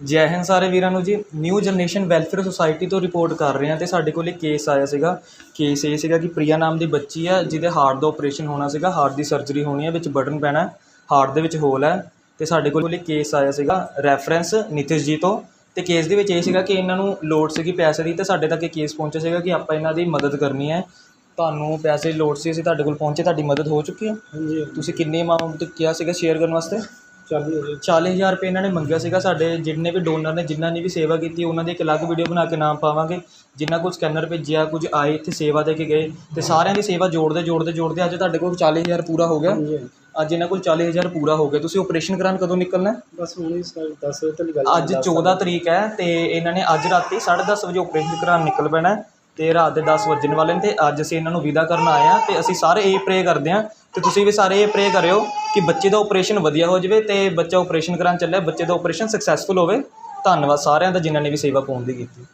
ਜੈ ਹਿੰਦ ਸਾਰੇ ਵੀਰਾਂ ਨੂੰ ਜੀ। ਨਿਊ ਜਨਰੇਸ਼ਨ ਵੈਲਫੇਅਰ ਸੁਸਾਇਟੀ ਤੋਂ ਰਿਪੋਰਟ ਕਰ ਰਹੇ ਹਾਂ ਤੇ ਸਾਡੇ ਕੋਲ ਇੱਕ ਕੇਸ ਆਇਆ ਸੀਗਾ। ਕੇਸ ਇਹ ਸੀਗਾ ਕਿ ਪ੍ਰਿਆ ਨਾਮ ਦੀ ਬੱਚੀ ਆ ਜਿਹਦੇ ਹਾਰਟ ਦਾ ਆਪਰੇਸ਼ਨ ਹੋਣਾ ਸੀਗਾ ਹਾਰਟ ਦੀ ਸਰਜਰੀ ਹੋਣੀ ਹੈ ਵਿੱਚ ਬਟਨ ਪੈਣਾ ਹਾਰਟ ਦੇ ਵਿੱਚ ਹੋਲ ਹੈ ਤੇ ਸਾਡੇ ਕੋਲ ਇੱਕ ਕੇਸ ਆਇਆ ਸੀਗਾ ਰੈਫਰੈਂਸ ਨਿਤਿਸ਼ ਜੀ ਤੋਂ। ਤੇ ਕੇਸ ਦੇ ਵਿੱਚ ਇਹ ਸੀਗਾ ਕਿ ਇਹਨਾਂ ਨੂੰ ਲੋੜ ਸੀਗੀ ਪੈਸੇ ਦੀ ਤੇ ਸਾਡੇ ਤੱਕ ਇਹ ਕੇਸ ਪਹੁੰਚਿਆ ਸੀਗਾ ਕਿ ਆਪਾਂ ਇਹਨਾਂ ਦੀ ਮਦਦ ਕਰਨੀ ਹੈ। ਤੁਹਾਨੂੰ ਪੈਸੇ ਲੋੜ ਸੀ ਅਸੀਂ ਤੁਹਾਡੇ ਕੋਲ ਪਹੁੰਚੇ ਤੁਹਾਡੀ ਮਦਦ ਹੋ ਚੁੱਕੀ ਹੈ। ਹਾਂਜੀ। ਤੁਸੀਂ ਕਿੰਨੀ ਅਮਾਉਂਟ ਕਿਹਾ ਸੀਗਾ ਸ਼ੇਅਰ ਕਰਨ ਵਾਸਤੇ? ਚਾਲੂ ਹੋ 40000 ਰੁਪਏ ਇਹਨਾਂ ਨੇ ਮੰਗਿਆ ਸੀਗਾ ਸਾਡੇ ਜਿੰਨੇ ਵੀ ਡੋਨਰ ਨੇ ਜਿਨ੍ਹਾਂ ਨੇ ਵੀ ਸੇਵਾ ਕੀਤੀ ਉਹਨਾਂ ਦੀ ਇੱਕ ਅਲੱਗ ਵੀਡੀਓ ਬਣਾ ਕੇ ਨਾਮ ਪਾਵਾਂਗੇ। ਜਿਨ੍ਹਾਂ ਕੋਲ ਸਕੈਨਰ ਭੇਜਿਆ ਕੁਝ ਆਏ ਇੱਥੇ ਸੇਵਾ ਦੇ ਕੇ ਗਏ। ਤੇ ਸਾਰਿਆਂ ਦੀ ਸੇਵਾ ਜੋੜਦੇ ਜੋੜਦੇ ਜੋੜਦੇ ਅੱਜ ਤੁਹਾਡੇ ਕੋਲ 40000 ਪੂਰਾ ਹੋ ਗਿਆ। ਅੱਜ ਇਹਨਾਂ ਕੋਲ 40000 ਪੂਰਾ ਹੋ ਗਿਆ। ਤੁਸੀਂ ਆਪਰੇਸ਼ਨ ਕਰਾਉਣ ਕਦੋਂ ਨਿਕਲਣਾ ਹੈ? ਬਸ ਹੁਣ ਇਸ 10 ਵਜੇ ਤੱਕ ਗੱਲ ਅੱਜ 14 ਤਰੀਕ ਹੈ ਤੇ ਇਹਨਾਂ ਨੇ ਅੱਜ ਰਾਤੀ 10:30 ਵਜੇ ਆਪਰੇਸ਼ਨ ਕਰਾਉਣ ਨਿਕਲ ਪੈਣਾ ਹੈ ਤੇ ਰਾਤ ਦੇ 10 ਵੱਜਣ ਵਾਲੇ ਨੇ ਤੇ ਅੱਜ ਅਸੀਂ ਇਹਨਾਂ ਨੂੰ ਵਿਦਾ ਕਰਨ ਆਏ ਆ ਤੇ ਅਸੀਂ ਸਾਰੇ ਇਹ ਪ੍ਰੇ ਕਰਦੇ ਹਾਂ ਤੇ ਤੁਸੀਂ ਵੀ ਸਾਰੇ ਇਹ ਪ੍ਰੇ ਕਰਿਓ ਕਿ ਬੱਚੇ ਦਾ ਆਪਰੇਸ਼ਨ ਵਧੀਆ ਹੋ ਜਾਵੇ ਤੇ ਬੱਚਾ ਆਪਰੇਸ਼ਨ ਕਰਾਉਣ ਚੱਲਿਆ, ਬੱਚੇ ਦਾ ਆਪਰੇਸ਼ਨ ਸਕਸੈਸਫੁਲ ਹੋਵੇ। ਧੰਨਵਾਦ ਸਾਰਿਆਂ ਦਾ ਜਿਨ੍ਹਾਂ ਨੇ ਵੀ ਸੇਵਾ ਪਾਉਣ ਦੀ ਕੀਤੀ।